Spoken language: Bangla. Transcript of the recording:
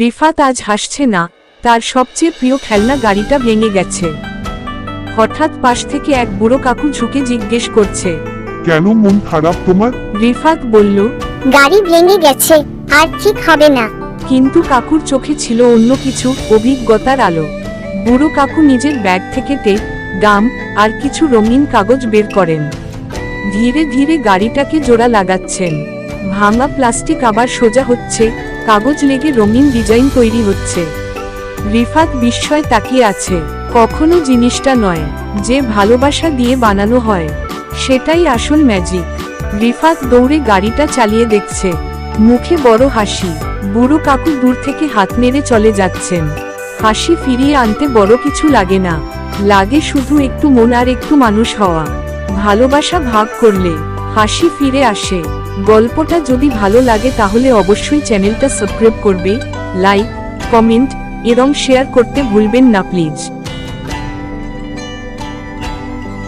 রিফাত আজ হাসছে না তার সবচেয়ে প্রিয় খেলনা গাড়িটা ভেঙে গেছে। হঠাৎ পাশ থেকে এক বুড়ো কাকু ঝুঁকে জিজ্ঞেস করছে। কেন মন খারাপ তোমার? রিফাত বলল গাড়ি ভেঙে গেছে আর ঠিক হবে না। কিন্তু কাকুর চোখে ছিল অন্য কিছু অভিজ্ঞতার আলো। বুড়ো কাকু নিজের ব্যাগ থেকে টেপ গাম আর কিছু রঙিন কাগজ বের করেন। ধীরে ধীরে গাড়িটাকে জোড়া লাগাচ্ছেন। ভাঙা প্লাস্টিক আবার সোজা হচ্ছে কাগজ লেগে রঙিন ডিজাইন তৈরি হচ্ছে। রিফাত বিস্ময় তাকিয়ে আছে, কখনো জিনিসটা নয়, যে ভালোবাসা দিয়ে বানানো হয়, সেটাই আসল ম্যাজিক রিফাত দৌড়ে গাড়িটা চালিয়ে দেখছে, মুখে বড় হাসি, বুড়ো কাকু দূর থেকে হাত নেড়ে চলে যাচ্ছেন। হাসি ফিরিয়ে আনতে বড় কিছু লাগে না, লাগে শুধু একটু মন আর একটু মানুষ হওয়া। ভালোবাসা ভাগ করলে, হাসি ফিরে আসে। গল্পটা যদি ভালো লাগে তাহলে অবশ্যই চ্যানেলটা সাবস্ক্রাইব করবে, লাইক, কমেন্ট, এবং শেয়ার করতে ভুলবেন না, প্লিজ।